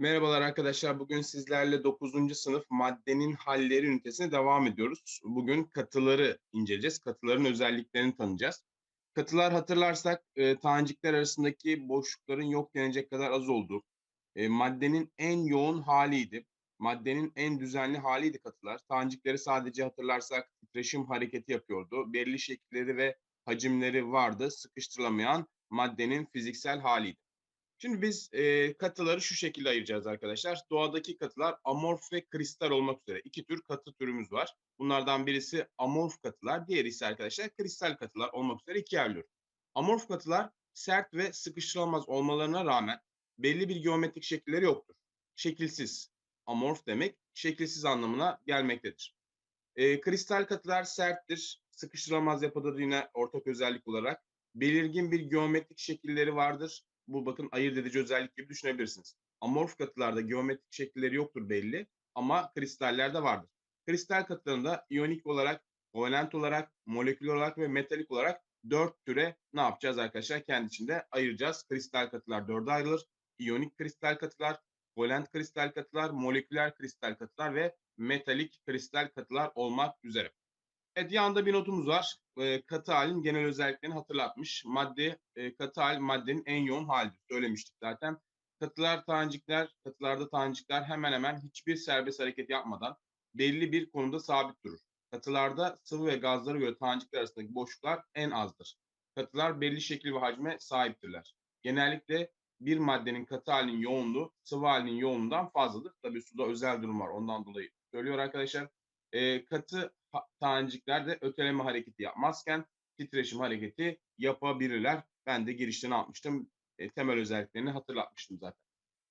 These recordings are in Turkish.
Merhabalar arkadaşlar. Bugün sizlerle 9. sınıf maddenin halleri ünitesine devam ediyoruz. Bugün katıları inceleyeceğiz. Katıların özelliklerini tanıyacağız. Katılar hatırlarsak e, tanecikler arasındaki boşlukların yok denecek kadar az olduğu, e, maddenin en yoğun haliydi. Maddenin en düzenli haliydi katılar. Tanecikleri sadece hatırlarsak titreşim hareketi yapıyordu. Belli şekilleri ve hacimleri vardı. Sıkıştırılamayan maddenin fiziksel haliydi. Şimdi biz e, katıları şu şekilde ayıracağız arkadaşlar. Doğadaki katılar amorf ve kristal olmak üzere iki tür katı türümüz var. Bunlardan birisi amorf katılar, diğeri ise arkadaşlar kristal katılar olmak üzere ikiye ayrılıyor. Amorf katılar sert ve sıkıştırılamaz olmalarına rağmen belli bir geometrik şekilleri yoktur. Şekilsiz. Amorf demek şekilsiz anlamına gelmektedir. E, kristal katılar serttir, sıkıştırılamaz yapıdadır yine ortak özellik olarak. Belirgin bir geometrik şekilleri vardır bu bakın ayırt edici özellik gibi düşünebilirsiniz. Amorf katılarda geometrik şekilleri yoktur belli ama kristallerde vardır. Kristal katılarında iyonik olarak, kovalent olarak, moleküler olarak ve metalik olarak dört türe ne yapacağız arkadaşlar? Kendi içinde ayıracağız. Kristal katılar dörde ayrılır. İyonik kristal katılar, kovalent kristal katılar, moleküler kristal katılar ve metalik kristal katılar olmak üzere. Evet yanında bir notumuz var. E, katı halin genel özelliklerini hatırlatmış. Madde, e, katı hal maddenin en yoğun halidir. Söylemiştik zaten. Katılar, tanecikler, katılarda tanecikler hemen hemen hiçbir serbest hareket yapmadan belli bir konuda sabit durur. Katılarda sıvı ve gazlara göre tanecikler arasındaki boşluklar en azdır. Katılar belli şekil ve hacme sahiptirler. Genellikle bir maddenin katı halinin yoğunluğu sıvı halinin yoğunluğundan fazladır. Tabii suda özel durum var ondan dolayı söylüyor arkadaşlar. E, katı tanecikler de öteleme hareketi yapmazken titreşim hareketi yapabilirler. Ben de girişte ne yapmıştım? E, temel özelliklerini hatırlatmıştım zaten.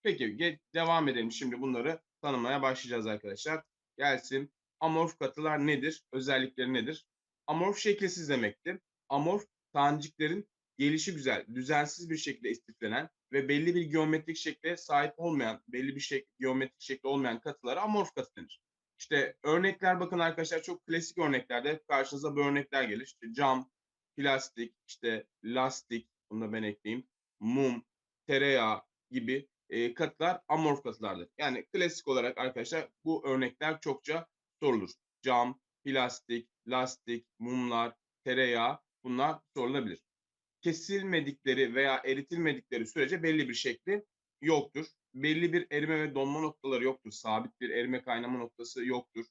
Peki devam edelim. Şimdi bunları tanımaya başlayacağız arkadaşlar. Gelsin. Amorf katılar nedir? Özellikleri nedir? Amorf şekilsiz demektir. Amorf taneciklerin gelişi güzel, düzensiz bir şekilde istiflenen ve belli bir geometrik şekle sahip olmayan, belli bir şek geometrik şekli olmayan katılara amorf katı denir. İşte örnekler bakın arkadaşlar çok klasik örneklerde karşınıza bu örnekler gelir. İşte cam, plastik, işte lastik, bunu da ben ekleyeyim, mum, tereyağı gibi e, katılar amorf katılardır. Yani klasik olarak arkadaşlar bu örnekler çokça sorulur. Cam, plastik, lastik, mumlar, tereyağı bunlar sorulabilir. Kesilmedikleri veya eritilmedikleri sürece belli bir şekli yoktur belli bir erime ve donma noktaları yoktur. Sabit bir erime kaynama noktası yoktur.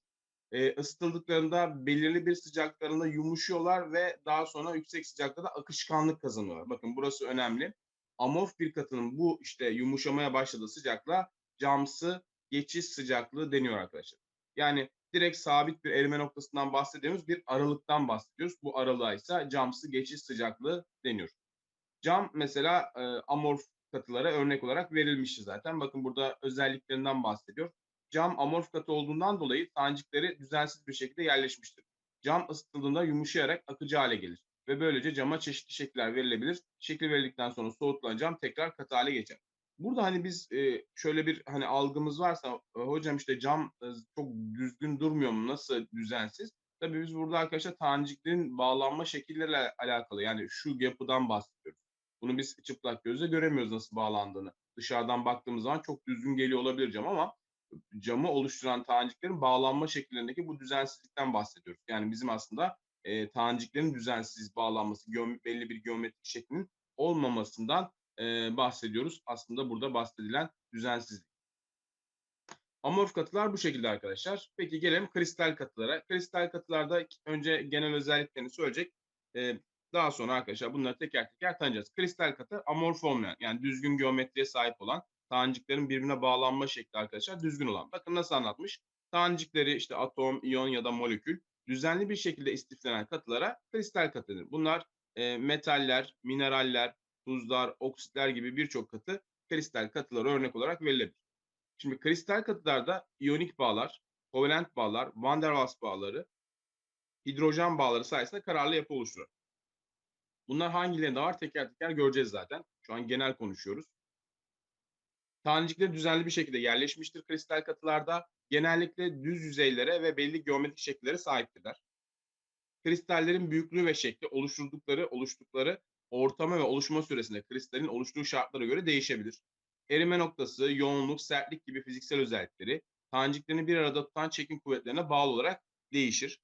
E, ısıtıldıklarında belirli bir sıcaklarında yumuşuyorlar ve daha sonra yüksek sıcaklıkta akışkanlık kazanıyorlar. Bakın burası önemli. Amorf bir katının bu işte yumuşamaya başladığı sıcaklığa camsı geçiş sıcaklığı deniyor arkadaşlar. Yani direkt sabit bir erime noktasından bahsediyoruz. Bir aralıktan bahsediyoruz. Bu aralığa ise camsı geçiş sıcaklığı deniyor. Cam mesela e, amorf katılara örnek olarak verilmişti zaten. Bakın burada özelliklerinden bahsediyor. Cam amorf katı olduğundan dolayı tanecikleri düzensiz bir şekilde yerleşmiştir. Cam ısıtıldığında yumuşayarak akıcı hale gelir ve böylece cama çeşitli şekiller verilebilir. Şekil verildikten sonra soğutulan cam tekrar katı hale geçer. Burada hani biz e, şöyle bir hani algımız varsa e, hocam işte cam e, çok düzgün durmuyor mu nasıl düzensiz? Tabii biz burada arkadaşlar taneciklerin bağlanma şekilleriyle alakalı yani şu yapıdan bahsediyoruz. Bunu biz çıplak gözle göremiyoruz nasıl bağlandığını. Dışarıdan baktığımız zaman çok düzgün geliyor olabilir cam ama camı oluşturan taneciklerin bağlanma şekillerindeki bu düzensizlikten bahsediyoruz. Yani bizim aslında e, taneciklerin düzensiz bağlanması, belli bir geometrik şeklinin olmamasından e, bahsediyoruz. Aslında burada bahsedilen düzensizlik. Amorf katılar bu şekilde arkadaşlar. Peki gelelim kristal katılara. Kristal katılarda önce genel özelliklerini söyleyecek. E, daha sonra arkadaşlar bunları teker teker tanıyacağız. Kristal katı amorf olmayan yani düzgün geometriye sahip olan taneciklerin birbirine bağlanma şekli arkadaşlar düzgün olan. Bakın nasıl anlatmış. Tanecikleri işte atom, iyon ya da molekül düzenli bir şekilde istiflenen katılara kristal katı denir. Bunlar e, metaller, mineraller, tuzlar, oksitler gibi birçok katı kristal katılara örnek olarak verilebilir. Şimdi kristal katılarda iyonik bağlar, kovalent bağlar, van der Waals bağları, hidrojen bağları sayesinde kararlı yapı oluşturur. Bunlar hangilerinde var teker teker göreceğiz zaten. Şu an genel konuşuyoruz. Tanecikleri düzenli bir şekilde yerleşmiştir kristal katılarda. Genellikle düz yüzeylere ve belli geometrik şekillere sahiptirler. Kristallerin büyüklüğü ve şekli oluşturdukları, oluştukları ortama ve oluşma süresinde kristalin oluştuğu şartlara göre değişebilir. erime noktası, yoğunluk, sertlik gibi fiziksel özellikleri taneciklerini bir arada tutan çekim kuvvetlerine bağlı olarak değişir.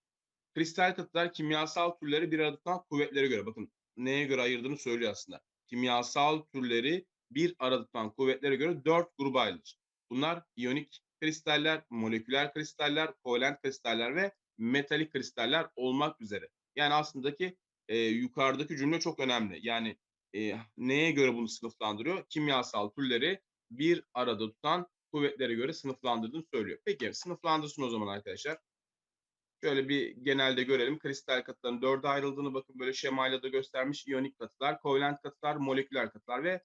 Kristal katılar kimyasal türleri bir arada tutan kuvvetlere göre bakın neye göre ayırdığını söylüyor aslında. Kimyasal türleri bir arada tutan kuvvetlere göre dört gruba ayrılır. Bunlar iyonik kristaller, moleküler kristaller, kovalent kristaller ve metalik kristaller olmak üzere. Yani aslındaki e, yukarıdaki cümle çok önemli. Yani e, neye göre bunu sınıflandırıyor? Kimyasal türleri bir arada tutan kuvvetlere göre sınıflandırdığını söylüyor. Peki sınıflandırsın o zaman arkadaşlar. Şöyle bir genelde görelim. Kristal katıların dörde ayrıldığını bakın böyle şemayla da göstermiş. İyonik katılar, kovalent katılar, moleküler katılar ve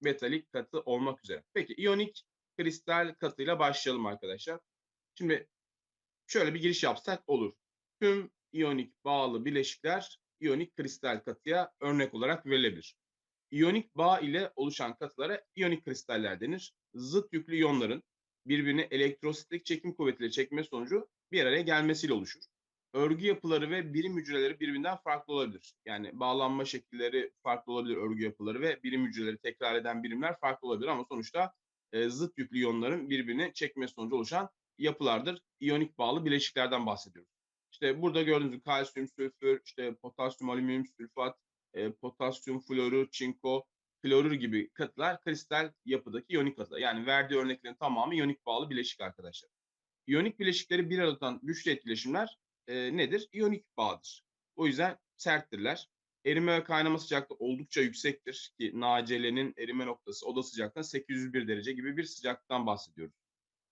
metalik katı olmak üzere. Peki iyonik kristal katıyla başlayalım arkadaşlar. Şimdi şöyle bir giriş yapsak olur. Tüm iyonik bağlı bileşikler iyonik kristal katıya örnek olarak verilebilir. İyonik bağ ile oluşan katılara iyonik kristaller denir. Zıt yüklü iyonların birbirini elektrositlik çekim kuvvetiyle çekme sonucu bir araya gelmesiyle oluşur. Örgü yapıları ve birim hücreleri birbirinden farklı olabilir. Yani bağlanma şekilleri farklı olabilir örgü yapıları ve birim hücreleri tekrar eden birimler farklı olabilir ama sonuçta e, zıt yüklü iyonların birbirini çekme sonucu oluşan yapılardır. İyonik bağlı bileşiklerden bahsediyoruz. İşte burada gördüğünüz gibi kalsiyum, sülfür, işte potasyum, alüminyum, sülfat, e, potasyum, florür, çinko, klorür gibi katılar kristal yapıdaki iyonik katılar. Yani verdiği örneklerin tamamı iyonik bağlı bileşik arkadaşlar. İyonik bileşikleri bir arada tutan güçlü etkileşimler e, nedir? İyonik bağdır. O yüzden serttirler. Erime ve kaynama sıcaklığı oldukça yüksektir ki NaCl'nin erime noktası oda sıcaklığında 801 derece gibi bir sıcaklıktan bahsediyoruz.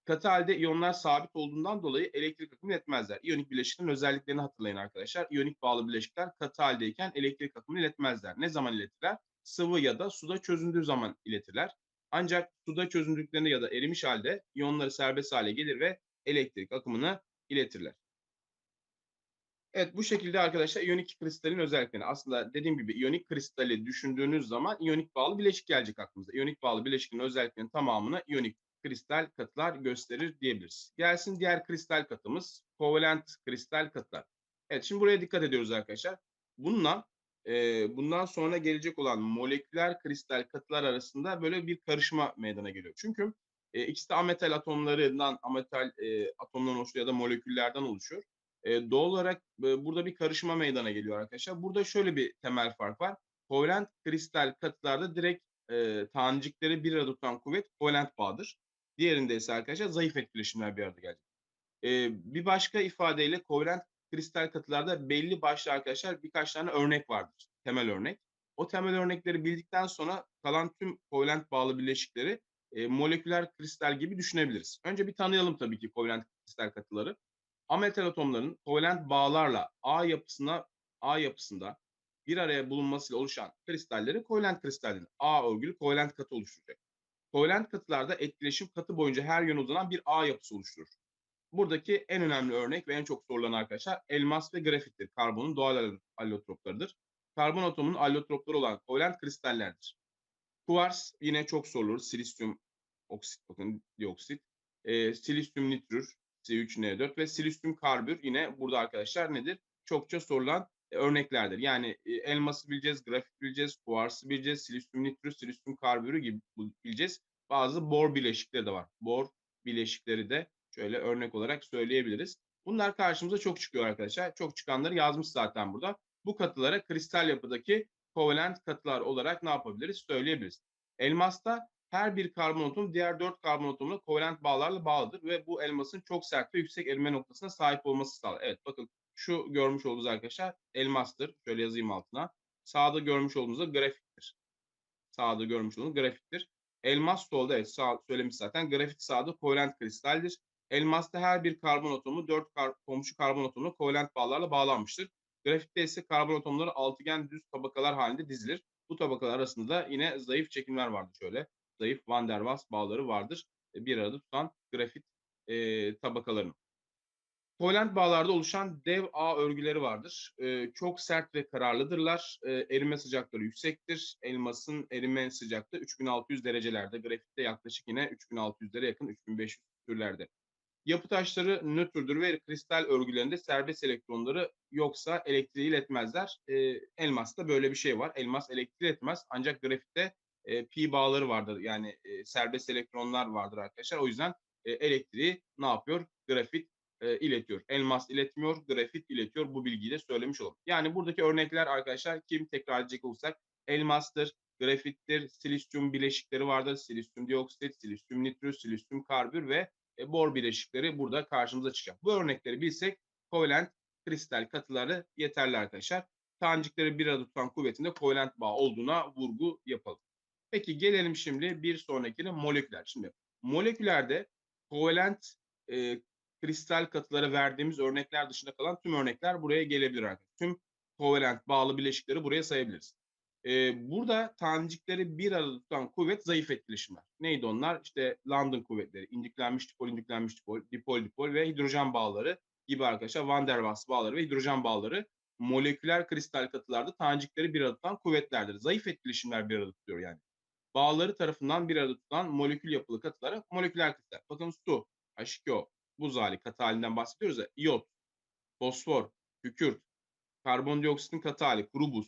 Katı halde iyonlar sabit olduğundan dolayı elektrik akımı iletmezler. İyonik bileşiklerin özelliklerini hatırlayın arkadaşlar. İyonik bağlı bileşikler katı haldeyken elektrik akımını iletmezler. Ne zaman iletirler? Sıvı ya da suda çözündüğü zaman iletirler. Ancak suda çözündüklerinde ya da erimiş halde iyonları serbest hale gelir ve elektrik akımını iletirler. Evet bu şekilde arkadaşlar iyonik kristalin özelliklerini aslında dediğim gibi iyonik kristali düşündüğünüz zaman iyonik bağlı bileşik gelecek aklımıza. İyonik bağlı bileşikin özelliklerinin tamamını iyonik kristal katılar gösterir diyebiliriz. Gelsin diğer kristal katımız kovalent kristal katılar. Evet şimdi buraya dikkat ediyoruz arkadaşlar. Bununla e, bundan sonra gelecek olan moleküler kristal katılar arasında böyle bir karışma meydana geliyor. Çünkü e, ikisi de ametal atomlarından, ametal e, atomlardan oluşuyor ya da moleküllerden oluşuyor. E, doğal olarak e, burada bir karışma meydana geliyor arkadaşlar. Burada şöyle bir temel fark var. Kovalent kristal katılarda direkt e, tanecikleri bir arada tutan kuvvet kovalent bağdır. Diğerinde ise arkadaşlar zayıf etkileşimler bir arada gelecek. E, bir başka ifadeyle kovalent kristal katılarda belli başlı arkadaşlar birkaç tane örnek vardır. Temel örnek. O temel örnekleri bildikten sonra kalan tüm kovalent bağlı bileşikleri e, moleküler kristal gibi düşünebiliriz. Önce bir tanıyalım tabii ki kovalent kristal katıları. Ametal atomların kovalent bağlarla A yapısına A yapısında bir araya bulunmasıyla oluşan kristalleri kovalent kristal denir. A örgülü kovalent katı oluşturacak. Kovalent katılarda etkileşim katı boyunca her yöne uzanan bir ağ yapısı oluşturur. Buradaki en önemli örnek ve en çok sorulan arkadaşlar elmas ve grafittir. Karbonun doğal allotroplarıdır. Karbon atomunun allotropları olan kovalent kristallerdir. Kuvars yine çok sorulur. Silisyum oksit, bakın dioksit. E, silisyum nitrür, C3N4 ve silisyum karbür yine burada arkadaşlar nedir? Çokça sorulan e, örneklerdir. Yani e, elması bileceğiz, grafit bileceğiz, kuarsı bileceğiz, silisyum nitrür, silisyum karbürü gibi bileceğiz. Bazı bor bileşikleri de var. Bor bileşikleri de şöyle örnek olarak söyleyebiliriz. Bunlar karşımıza çok çıkıyor arkadaşlar. Çok çıkanları yazmış zaten burada. Bu katılara kristal yapıdaki kovalent katılar olarak ne yapabiliriz? Söyleyebiliriz. Elmasta her bir karbon atom diğer dört karbon atomuna kovalent bağlarla bağlıdır ve bu elmasın çok sert ve yüksek erime noktasına sahip olması sağlar. Evet bakın şu görmüş olduğunuz arkadaşlar elmastır. Şöyle yazayım altına. Sağda görmüş olduğunuz da grafittir. Sağda görmüş olduğunuz grafittir. Elmas solda evet sağ, söylemiş zaten. Grafit sağda kovalent kristaldir. Elmasta her bir karbon atomu dört kar, komşu karbon atomuna kovalent bağlarla bağlanmıştır. Grafitte ise karbon atomları altıgen düz tabakalar halinde dizilir. Bu tabakalar arasında da yine zayıf çekimler vardır şöyle. Zayıf Van der Waals bağları vardır. E, bir arada tutan grafit e, tabakalarının. Kovalent bağlarda oluşan dev ağ örgüleri vardır. E, çok sert ve kararlıdırlar. E, erime sıcaklıkları yüksektir. Elmasın erime sıcaklığı 3600 derecelerde. Grafitte yaklaşık yine 3600'lere yakın 3500 türlerde. Yapı taşları nötrdür ve kristal örgülerinde serbest elektronları yoksa elektriği iletmezler. E, elmasta böyle bir şey var. Elmas elektriği iletmez ancak grafitte e, pi bağları vardır. Yani e, serbest elektronlar vardır arkadaşlar. O yüzden e, elektriği ne yapıyor? Grafit e, iletiyor. Elmas iletmiyor, grafit iletiyor. Bu bilgiyi de söylemiş olalım. Yani buradaki örnekler arkadaşlar kim tekrar edecek olursak elmastır, grafittir, silisyum bileşikleri vardır. Silisyum dioksit, silisyum nitrür, silisyum karbür ve e, bor bileşikleri burada karşımıza çıkacak. Bu örnekleri bilsek kovalent kristal katıları yeterli arkadaşlar. Tanecikleri bir arada tutan kuvvetinde kovalent bağ olduğuna vurgu yapalım. Peki gelelim şimdi bir sonrakine moleküler. Şimdi molekülerde kovalent e, kristal katılara verdiğimiz örnekler dışında kalan tüm örnekler buraya gelebilir arkadaşlar. Tüm kovalent bağlı bileşikleri buraya sayabiliriz. Ee, burada tanecikleri bir arada tutan kuvvet zayıf etkileşimler. Neydi onlar? İşte London kuvvetleri, indüklenmiş dipol, indüklenmiş dipol, dipol dipol ve hidrojen bağları gibi arkadaşlar Van der Waals bağları ve hidrojen bağları moleküler kristal katılarda tanecikleri bir arada tutan kuvvetlerdir. Zayıf etkileşimler bir arada tutuyor yani. Bağları tarafından bir arada tutulan molekül yapılı katılara moleküler kristal. Bakın su, H2O, buz hali katı halinden bahsediyoruz ya. İyot, fosfor, kükürt, karbondioksitin katı hali, kuru buz,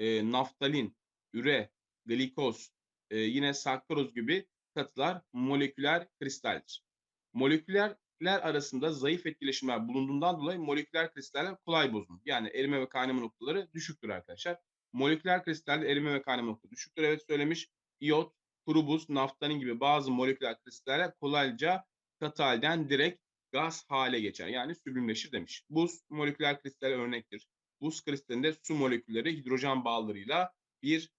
e, naftalin, üre, glikoz, e, yine sakkaroz gibi katılar moleküler kristaldir. Molekülerler arasında zayıf etkileşimler bulunduğundan dolayı moleküler kristaller kolay bozulur. Yani erime ve kaynama noktaları düşüktür arkadaşlar. Moleküler kristaller erime ve kaynama noktaları düşüktür. Evet söylemiş. İyot, kuru buz, naftalin gibi bazı moleküler kristaller kolayca katı halden direkt gaz hale geçer. Yani süblimleşir demiş. Buz moleküler kristal örnektir. Buz kristalinde su molekülleri hidrojen bağlarıyla bir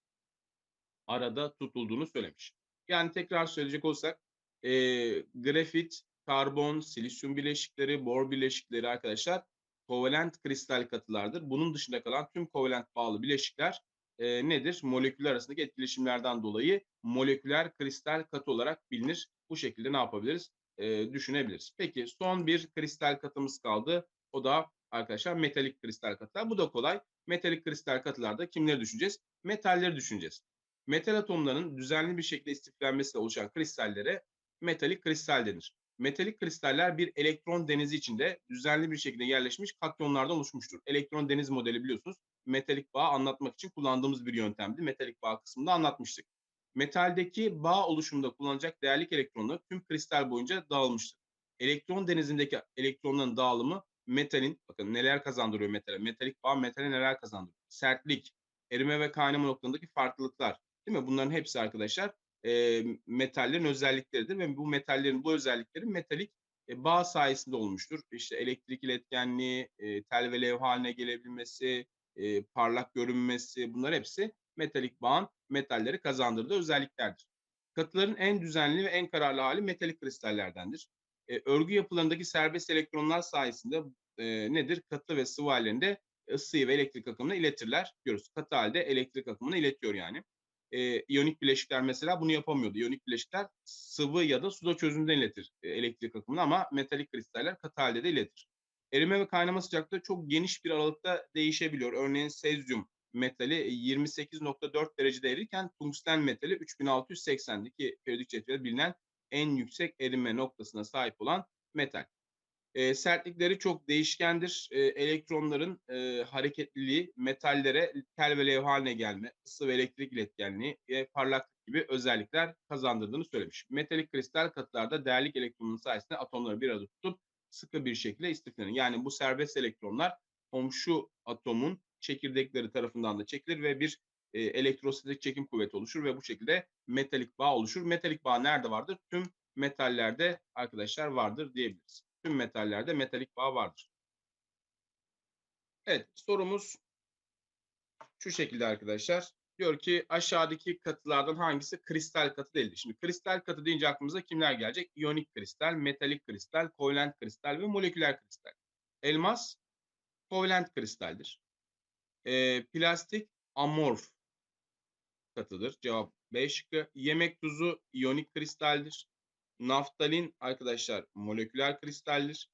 arada tutulduğunu söylemiş. Yani tekrar söyleyecek olsak e, grafit, karbon, silisyum bileşikleri, bor bileşikleri arkadaşlar kovalent kristal katılardır. Bunun dışında kalan tüm kovalent bağlı bileşikler e, nedir? Moleküller arasındaki etkileşimlerden dolayı moleküler kristal katı olarak bilinir. Bu şekilde ne yapabiliriz? E, düşünebiliriz. Peki son bir kristal katımız kaldı. O da arkadaşlar metalik kristal katılar. Bu da kolay. Metalik kristal katılarda kimleri düşüneceğiz? Metalleri düşüneceğiz. Metal atomlarının düzenli bir şekilde istiflenmesiyle oluşan kristallere metalik kristal denir. Metalik kristaller bir elektron denizi içinde düzenli bir şekilde yerleşmiş katyonlardan oluşmuştur. Elektron deniz modeli biliyorsunuz metalik bağ anlatmak için kullandığımız bir yöntemdi. Metalik bağ kısmında anlatmıştık. Metaldeki bağ oluşumunda kullanılacak değerlik elektronlar tüm kristal boyunca dağılmıştır. Elektron denizindeki elektronların dağılımı metalin, bakın neler kazandırıyor metale? Metalik bağ metale neler kazandırıyor? Sertlik, erime ve kaynama noktalarındaki farklılıklar. Değil mi? Bunların hepsi arkadaşlar e, metallerin özellikleridir ve bu metallerin bu özellikleri metalik e, bağ sayesinde olmuştur. İşte elektrik iletkenliği, e, tel ve levha haline gelebilmesi, e, parlak görünmesi bunlar hepsi metalik bağın metalleri kazandırdığı özelliklerdir. Katıların en düzenli ve en kararlı hali metalik kristallerdendir. E, örgü yapılarındaki serbest elektronlar sayesinde e, nedir? Katı ve sıvı hallerinde ısıyı ve elektrik akımını iletirler diyoruz. Katı halde elektrik akımını iletiyor yani. E, iyonik bileşikler mesela bunu yapamıyordu. İyonik bileşikler sıvı ya da suda çözümden iletir e, elektrik akımını ama metalik kristaller katı halde de iletir. Erime ve kaynama sıcaklığı çok geniş bir aralıkta değişebiliyor. Örneğin sezyum metali 28.4 derecede erirken tungsten metali 3680'deki periyodik cetvelde bilinen en yüksek erime noktasına sahip olan metal. E, sertlikleri çok değişkendir. E, elektronların e, hareketliliği metallere tel ve levha haline gelme, ısı ve elektrik iletkenliği ve parlaklık gibi özellikler kazandırdığını söylemiş. Metalik kristal katılarda değerlik elektronun sayesinde atomları bir arada tutup sıkı bir şekilde istiflenir. Yani bu serbest elektronlar komşu atomun çekirdekleri tarafından da çekilir ve bir e, elektrostatik çekim kuvveti oluşur ve bu şekilde metalik bağ oluşur. Metalik bağ nerede vardır? Tüm metallerde arkadaşlar vardır diyebiliriz. Tüm metallerde metalik bağ vardır. Evet sorumuz şu şekilde arkadaşlar. Diyor ki aşağıdaki katılardan hangisi kristal katı değildir? Şimdi kristal katı deyince aklımıza kimler gelecek? İyonik kristal, metalik kristal, kovalent kristal ve moleküler kristal. Elmas kovalent kristaldir. E, plastik amorf katıdır. Cevap B şıkkı. Yemek tuzu iyonik kristaldir. Naftalin arkadaşlar moleküler kristaldir.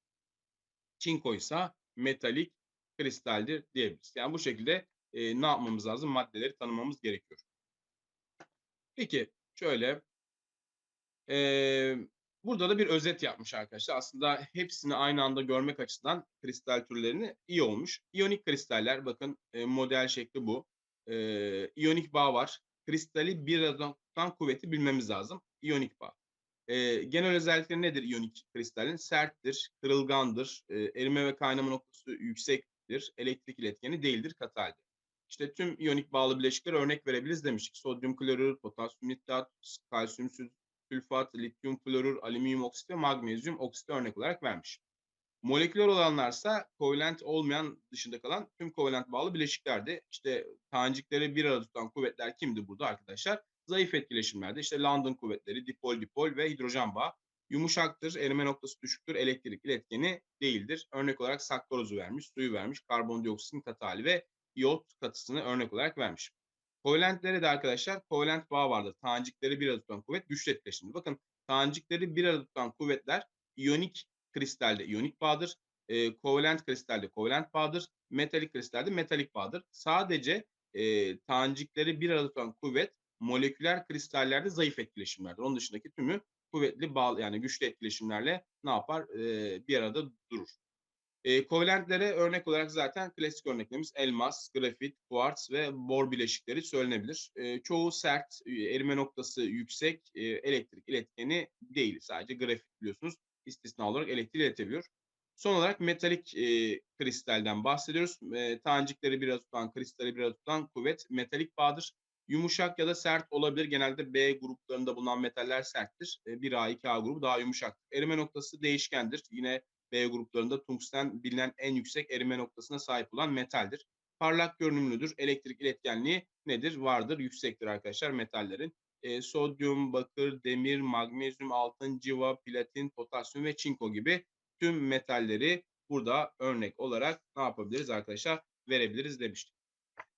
Çinko ise metalik kristaldir diyebiliriz. Yani bu şekilde e, ne yapmamız lazım? Maddeleri tanımamız gerekiyor. Peki şöyle e, burada da bir özet yapmış arkadaşlar. Aslında hepsini aynı anda görmek açısından kristal türlerini iyi olmuş. İyonik kristaller bakın e, model şekli bu. E, iyonik bağ var. kristali bir tutan kuvveti bilmemiz lazım. İyonik bağ. Ee, genel özellikleri nedir iyonik kristalin? Serttir, kırılgandır, e, erime ve kaynama noktası yüksektir, elektrik iletkeni değildir, katı halde. İşte tüm iyonik bağlı bileşikler örnek verebiliriz demiştik. Sodyum klorür, potasyum nitrat, kalsiyum sülfat, lityum florür, alüminyum oksit ve magnezyum oksit örnek olarak vermiş. Moleküler olanlarsa kovalent olmayan dışında kalan tüm kovalent bağlı bileşiklerdi. İşte tanecikleri bir arada tutan kuvvetler kimdi burada arkadaşlar? Zayıf etkileşimlerde işte London kuvvetleri, dipol dipol ve hidrojen bağı. Yumuşaktır, erime noktası düşüktür, elektrik iletkeni değildir. Örnek olarak sakkorozu vermiş, suyu vermiş, karbondioksitin katı hali ve iot katısını örnek olarak vermiş. Kovalentlere de arkadaşlar kovalent bağ vardır. Tanecikleri bir arada tutan kuvvet güçlü etkileşimdir. Bakın tanecikleri bir arada tutan kuvvetler iyonik kristalde iyonik bağdır. E, kovalent kristalde kovalent bağdır. Metalik kristalde metalik bağdır. Sadece e, tanecikleri bir arada tutan kuvvet moleküler kristallerde zayıf etkileşimlerdir. Onun dışındaki tümü kuvvetli bağ yani güçlü etkileşimlerle ne yapar? E, bir arada durur. E, kovalentlere örnek olarak zaten klasik örneklerimiz elmas, grafit, kuarts ve bor bileşikleri söylenebilir. E, çoğu sert, erime noktası yüksek, e, elektrik iletkeni değil. Sadece grafit biliyorsunuz istisna olarak elektriği iletebiliyor. Son olarak metalik e, kristalden bahsediyoruz. E, tanecikleri biraz tutan, kristali biraz tutan kuvvet metalik bağdır. Yumuşak ya da sert olabilir. Genelde B gruplarında bulunan metaller serttir. E, 1A, 2A grubu daha yumuşak. Erime noktası değişkendir. Yine B gruplarında tungsten bilinen en yüksek erime noktasına sahip olan metaldir. Parlak görünümlüdür. Elektrik iletkenliği nedir? Vardır, yüksektir arkadaşlar metallerin. E, sodyum, bakır, demir, magnezyum, altın, civa, platin, potasyum ve çinko gibi tüm metalleri burada örnek olarak ne yapabiliriz arkadaşlar? Verebiliriz demiştik.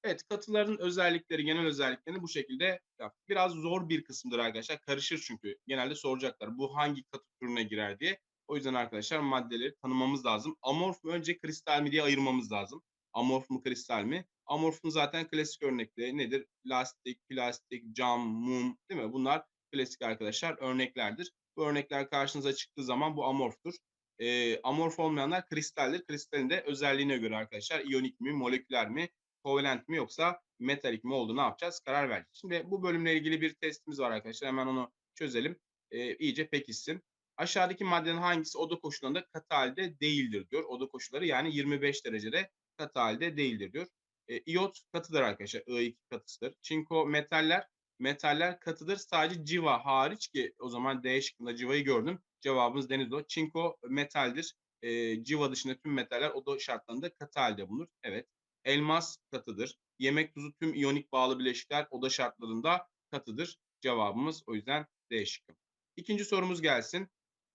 Evet katıların özellikleri, genel özelliklerini bu şekilde yaptık. Biraz zor bir kısımdır arkadaşlar. Karışır çünkü. Genelde soracaklar bu hangi katı türüne girer diye. O yüzden arkadaşlar maddeleri tanımamız lazım. Amorf mu önce kristal mi diye ayırmamız lazım. Amorf mu kristal mi? Amorfun zaten klasik örnekleri nedir? Lastik, plastik, cam, mum değil mi? Bunlar klasik arkadaşlar örneklerdir. Bu örnekler karşınıza çıktığı zaman bu amorftur. E, amorf olmayanlar kristaldir. Kristalin de özelliğine göre arkadaşlar iyonik mi, moleküler mi, kovalent mi yoksa metalik mi olduğunu ne yapacağız? Karar vereceğiz. Şimdi bu bölümle ilgili bir testimiz var arkadaşlar. Hemen onu çözelim. E, iyice pekişsin. Aşağıdaki maddenin hangisi oda koşullarında katı halde değildir diyor. Oda koşulları yani 25 derecede katı halde değildir diyor. E, iot katıdır arkadaşlar. I2 katısıdır. Çinko metaller metaller katıdır. Sadece civa hariç ki o zaman D şıkkında civayı gördüm. Cevabımız deniz Çinko metaldir. E, civa dışında tüm metaller oda şartlarında katı halde bulunur. Evet. Elmas katıdır. Yemek tuzu tüm iyonik bağlı bileşikler oda şartlarında katıdır. Cevabımız o yüzden D şıkkı. İkinci sorumuz gelsin.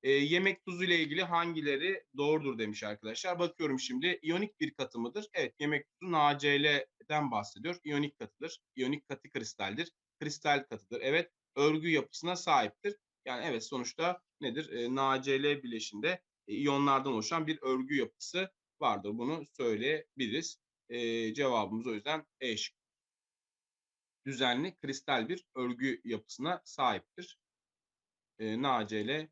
E, yemek tuzu ile ilgili hangileri doğrudur demiş arkadaşlar. Bakıyorum şimdi iyonik bir katı mıdır? Evet yemek tuzu NaCl'den bahsediyor. İyonik katıdır. İyonik katı kristaldir. Kristal katıdır. Evet örgü yapısına sahiptir. Yani evet sonuçta nedir? E, NaCl bileşinde e, iyonlardan oluşan bir örgü yapısı vardır. Bunu söyleyebiliriz. E, cevabımız o yüzden E şıkkı. Düzenli kristal bir örgü yapısına sahiptir. E, NaCl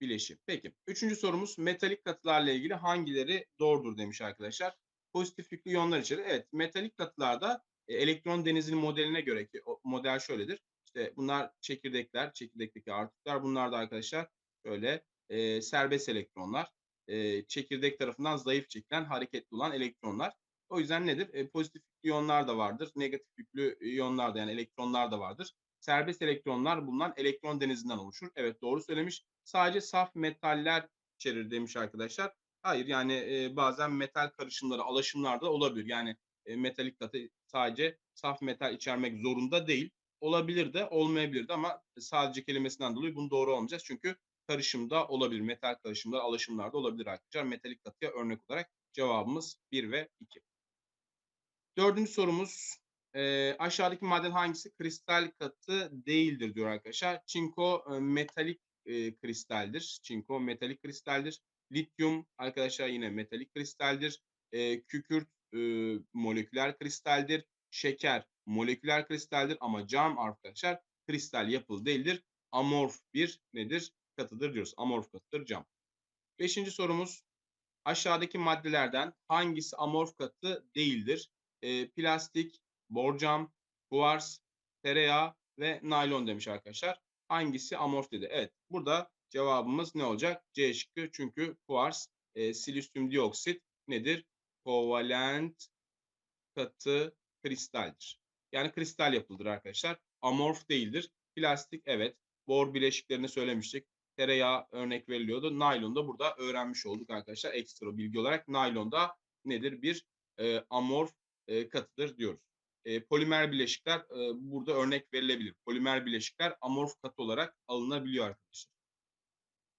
bileşim. Peki. Üçüncü sorumuz metalik katılarla ilgili hangileri doğrudur demiş arkadaşlar. Pozitif yüklü iyonlar içerir. Evet metalik katılarda e, elektron denizinin modeline göre ki o model şöyledir. İşte bunlar çekirdekler, çekirdekteki artıklar. Bunlar da arkadaşlar böyle e, serbest elektronlar. E, çekirdek tarafından zayıf çekilen, hareketli olan elektronlar. O yüzden nedir? E, pozitif iyonlar da vardır. Negatif yüklü iyonlar da yani elektronlar da vardır. Serbest elektronlar bulunan elektron denizinden oluşur. Evet doğru söylemiş sadece saf metaller içerir demiş arkadaşlar. Hayır yani e, bazen metal karışımları, alaşımlar da olabilir. Yani e, metalik katı sadece saf metal içermek zorunda değil. Olabilir de olmayabilir de ama sadece kelimesinden dolayı bunu doğru olmayacağız. Çünkü karışımda olabilir. Metal karışımlar, alaşımlar da olabilir arkadaşlar. Metalik katıya örnek olarak cevabımız 1 ve 2. Dördüncü sorumuz e, aşağıdaki maden hangisi kristal katı değildir diyor arkadaşlar. Çinko e, metalik e, kristaldir. Çinko metalik kristaldir. Lityum arkadaşlar yine metalik kristaldir. E, kükürt e, moleküler kristaldir. Şeker moleküler kristaldir ama cam arkadaşlar kristal yapılı değildir. Amorf bir nedir? Katıdır diyoruz. Amorf katıdır cam. Beşinci sorumuz aşağıdaki maddelerden hangisi amorf katı değildir? E, plastik, borcam, kuvars, tereyağı ve naylon demiş arkadaşlar. Hangisi amorf dedi. Evet burada cevabımız ne olacak? C şıkkı çünkü kuars, e, silisyum dioksit nedir? Kovalent katı kristaldir. Yani kristal yapıldır arkadaşlar. Amorf değildir. Plastik evet. Bor bileşiklerini söylemiştik. Tereyağı örnek veriliyordu. Naylon da burada öğrenmiş olduk arkadaşlar. Ekstra bilgi olarak naylon da nedir? Bir e, amorf e, katıdır diyoruz. E, polimer bileşikler e, burada örnek verilebilir. Polimer bileşikler amorf katı olarak alınabiliyor arkadaşlar.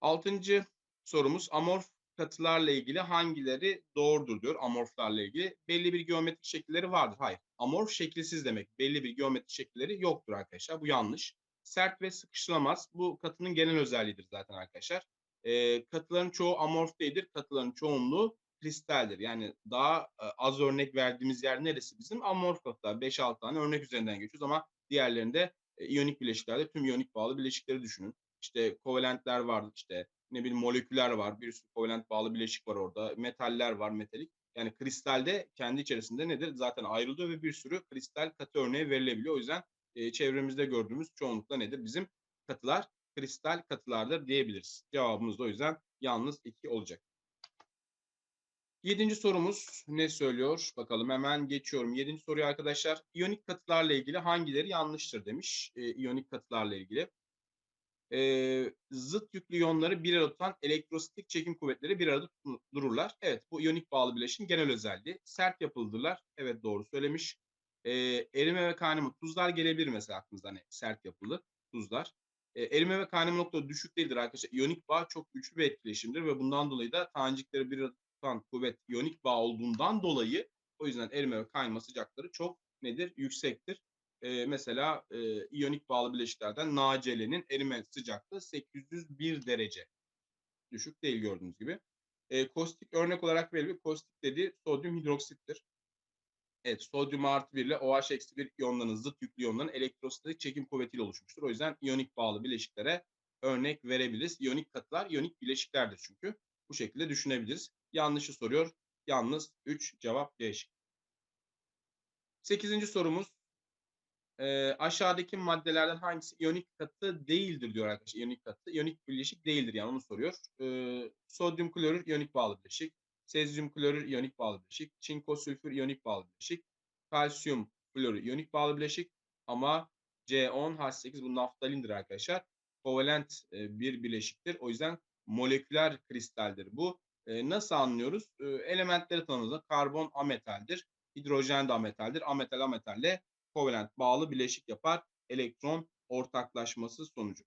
Altıncı sorumuz amorf katılarla ilgili hangileri doğrudur diyor amorflarla ilgili. Belli bir geometrik şekilleri vardır. Hayır. Amorf şekilsiz demek. Belli bir geometrik şekilleri yoktur arkadaşlar. Bu yanlış. Sert ve sıkışılamaz. Bu katının genel özelliğidir zaten arkadaşlar. E, katıların çoğu amorf değildir. Katıların çoğunluğu kristaldir. Yani daha e, az örnek verdiğimiz yer neresi bizim? Amorf katılar. 5-6 tane örnek üzerinden geçiyoruz ama diğerlerinde e, iyonik bileşiklerde tüm iyonik bağlı bileşikleri düşünün. İşte kovalentler var, işte ne bileyim moleküler var, bir sürü kovalent bağlı bileşik var orada, metaller var, metalik. Yani kristalde kendi içerisinde nedir? Zaten ayrılıyor ve bir sürü kristal katı örneği verilebiliyor. O yüzden e, çevremizde gördüğümüz çoğunlukla nedir? Bizim katılar kristal katılardır diyebiliriz. Cevabımız da o yüzden yalnız 2 olacak. Yedinci sorumuz ne söylüyor? Bakalım hemen geçiyorum. Yedinci soruyu arkadaşlar. İyonik katılarla ilgili hangileri yanlıştır demiş. E, iyonik katılarla ilgili. E, zıt yüklü iyonları bir arada tutan elektrostatik çekim kuvvetleri bir arada dururlar. Evet bu iyonik bağlı bileşin genel özelliği. Sert yapılıdırlar. Evet doğru söylemiş. E, erime ve kaynama tuzlar gelebilir mesela aklınızda hani sert yapılı tuzlar. E, erime ve kaynama noktaları düşük değildir arkadaşlar. İyonik bağ çok güçlü bir etkileşimdir ve bundan dolayı da tanecikleri bir tutan kuvvet iyonik bağ olduğundan dolayı o yüzden erime ve kaynama sıcakları çok nedir? Yüksektir. Ee, mesela e, iyonik bağlı bileşiklerden NaCl'nin erime sıcaklığı 801 derece. Düşük değil gördüğünüz gibi. E, kostik örnek olarak veriliyor. Kostik dediği sodyum hidroksittir. Evet, sodyum artı 1 ile OH eksi 1 iyonların zıt yüklü iyonların elektrostatik çekim kuvvetiyle oluşmuştur. O yüzden iyonik bağlı bileşiklere örnek verebiliriz. İyonik katılar iyonik bileşiklerdir çünkü. Bu şekilde düşünebiliriz. Yanlışı soruyor. Yalnız 3 cevap değişik. Sekizinci sorumuz. E, aşağıdaki maddelerden hangisi iyonik katı değildir diyor arkadaşlar. İyonik katı. İyonik bileşik değildir yani onu soruyor. E, sodyum klorür iyonik bağlı bileşik. Sezyum klorür iyonik bağlı bileşik. Çinko sülfür iyonik bağlı bileşik. Kalsiyum florür iyonik bağlı bileşik. Ama C10H8 bu naftalindir arkadaşlar. Kovalent e, bir bileşiktir. O yüzden moleküler kristaldir bu. E, nasıl anlıyoruz? E, elementleri tanımında karbon ametaldir, hidrojen de ametaldir. Ametal ametalle kovalent bağlı bileşik yapar elektron ortaklaşması sonucu.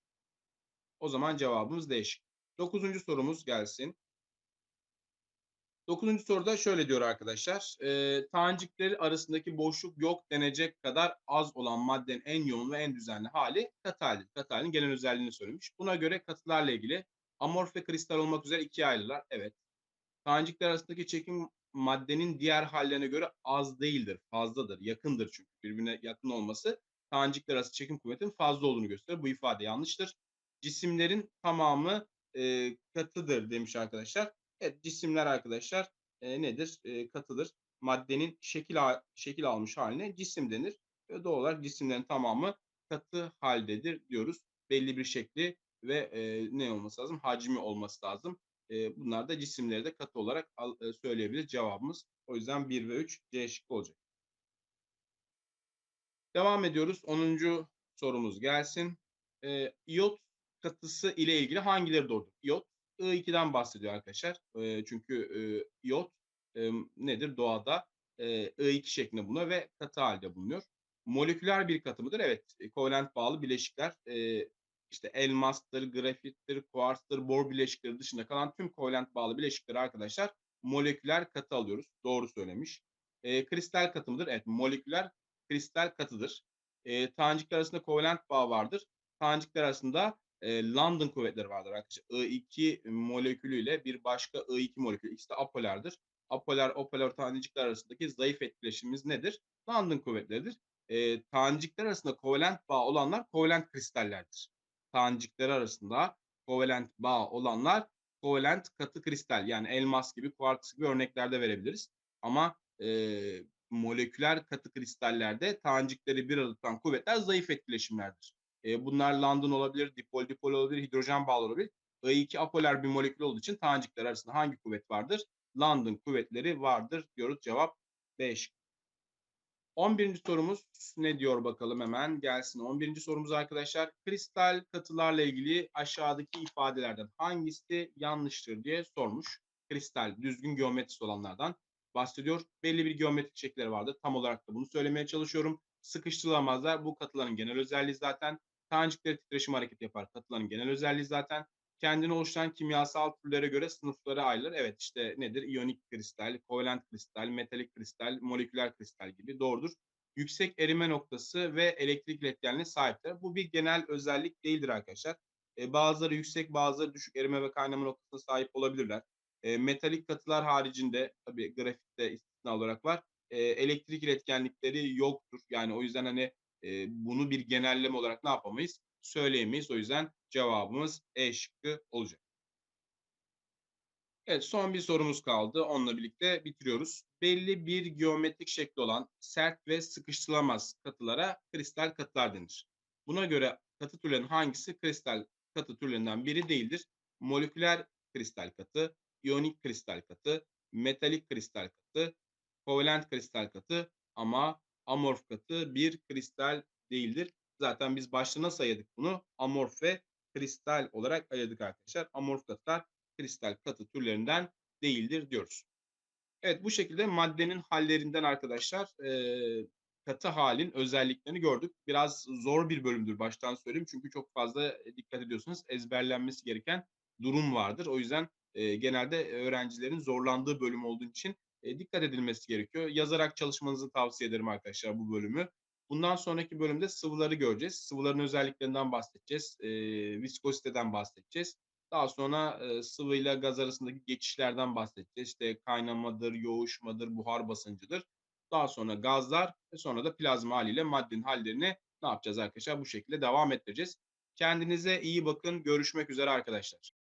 O zaman cevabımız değişik. Dokuzuncu sorumuz gelsin. Dokuzuncu soruda şöyle diyor arkadaşlar. E, tanecikleri arasındaki boşluk yok denecek kadar az olan maddenin en yoğun ve en düzenli hali. Katı halinin genel özelliğini söylemiş. Buna göre katılarla ilgili amorf ve kristal olmak üzere ikiye ayrılırlar. Evet. Tanecikler arasındaki çekim maddenin diğer hallerine göre az değildir, fazladır, yakındır çünkü birbirine yakın olması tanecikler arası çekim kuvvetinin fazla olduğunu gösterir. Bu ifade yanlıştır. Cisimlerin tamamı e, katıdır demiş arkadaşlar. Evet cisimler arkadaşlar e, nedir? E, katıdır. Maddenin şekil şekil almış haline cisim denir. Ve doğal olarak cisimlerin tamamı katı haldedir diyoruz. Belli bir şekli ve e, ne olması lazım? Hacmi olması lazım. E, bunlar da cisimleri de katı olarak al, e, söyleyebiliriz cevabımız. O yüzden 1 ve 3 C şıkkı olacak. Devam ediyoruz. 10. sorumuz gelsin. E, iot katısı ile ilgili hangileri doğrudur? İyot I2'den bahsediyor arkadaşlar. E, çünkü e, iot e, nedir? Doğada e, I2 şeklinde bulunuyor ve katı halde bulunuyor. Moleküler bir katı mıdır? Evet. Kovalent bağlı bileşikler e, işte elmastır, grafittir, kuarstır, bor bileşikleri dışında kalan tüm kovalent bağlı bileşikleri arkadaşlar moleküler katı alıyoruz. Doğru söylemiş. E, kristal katı mıdır? Evet moleküler kristal katıdır. E, tanecikler arasında kovalent bağ vardır. Tanecikler arasında e, London kuvvetleri vardır arkadaşlar. I2 molekülüyle bir başka I2 molekülü. İkisi de apolardır. Apolar, opolar tanecikler arasındaki zayıf etkileşimimiz nedir? London kuvvetleridir. E, tanecikler arasında kovalent bağ olanlar kovalent kristallerdir tanecikleri arasında kovalent bağ olanlar kovalent katı kristal yani elmas gibi, kuartz gibi örneklerde verebiliriz. Ama e, moleküler katı kristallerde tanecikleri bir arada kuvvetler zayıf etkileşimlerdir. E, bunlar London olabilir, dipol dipol olabilir, hidrojen bağlı olabilir. I2 apolar bir molekül olduğu için tanecikler arasında hangi kuvvet vardır? London kuvvetleri vardır diyoruz. Cevap B şıkkı. 11. sorumuz ne diyor bakalım hemen gelsin. 11. sorumuz arkadaşlar kristal katılarla ilgili aşağıdaki ifadelerden hangisi yanlıştır diye sormuş. Kristal düzgün geometrisi olanlardan bahsediyor. Belli bir geometrik şekilleri vardır. Tam olarak da bunu söylemeye çalışıyorum. Sıkıştırılamazlar. Bu katıların genel özelliği zaten. Tanecikleri titreşim hareket yapar. Katıların genel özelliği zaten. Kendini oluşturan kimyasal türlere göre sınıflara ayrılır. Evet işte nedir? İyonik kristal, kovalent kristal, metalik kristal, moleküler kristal gibi doğrudur. Yüksek erime noktası ve elektrik iletkenliğine sahiptir. Bu bir genel özellik değildir arkadaşlar. E, bazıları yüksek, bazıları düşük erime ve kaynama noktasına sahip olabilirler. E, metalik katılar haricinde tabii grafikte istisna olarak var. E, elektrik iletkenlikleri yoktur. Yani o yüzden hani bunu bir genelleme olarak ne yapamayız? Söyleyemeyiz. O yüzden cevabımız E şıkkı olacak. Evet son bir sorumuz kaldı. Onunla birlikte bitiriyoruz. Belli bir geometrik şekli olan sert ve sıkıştırılamaz katılara kristal katılar denir. Buna göre katı türlerinin hangisi kristal katı türlerinden biri değildir? Moleküler kristal katı, iyonik kristal katı, metalik kristal katı, kovalent kristal katı ama amorf katı bir kristal değildir. Zaten biz başta nasıl ayırdık bunu? Amorf ve kristal olarak ayırdık arkadaşlar. Amorf katılar kristal katı türlerinden değildir diyoruz. Evet bu şekilde maddenin hallerinden arkadaşlar e, katı halin özelliklerini gördük. Biraz zor bir bölümdür baştan söyleyeyim. Çünkü çok fazla dikkat ediyorsunuz ezberlenmesi gereken durum vardır. O yüzden e, genelde öğrencilerin zorlandığı bölüm olduğu için e, dikkat edilmesi gerekiyor. Yazarak çalışmanızı tavsiye ederim arkadaşlar bu bölümü. Bundan sonraki bölümde sıvıları göreceğiz. Sıvıların özelliklerinden bahsedeceğiz. E, viskoziteden bahsedeceğiz. Daha sonra e, sıvı ile gaz arasındaki geçişlerden bahsedeceğiz. İşte kaynamadır, yoğuşmadır, buhar basıncıdır. Daha sonra gazlar ve sonra da plazma haliyle maddenin hallerini ne yapacağız arkadaşlar? Bu şekilde devam ettireceğiz. Kendinize iyi bakın. Görüşmek üzere arkadaşlar.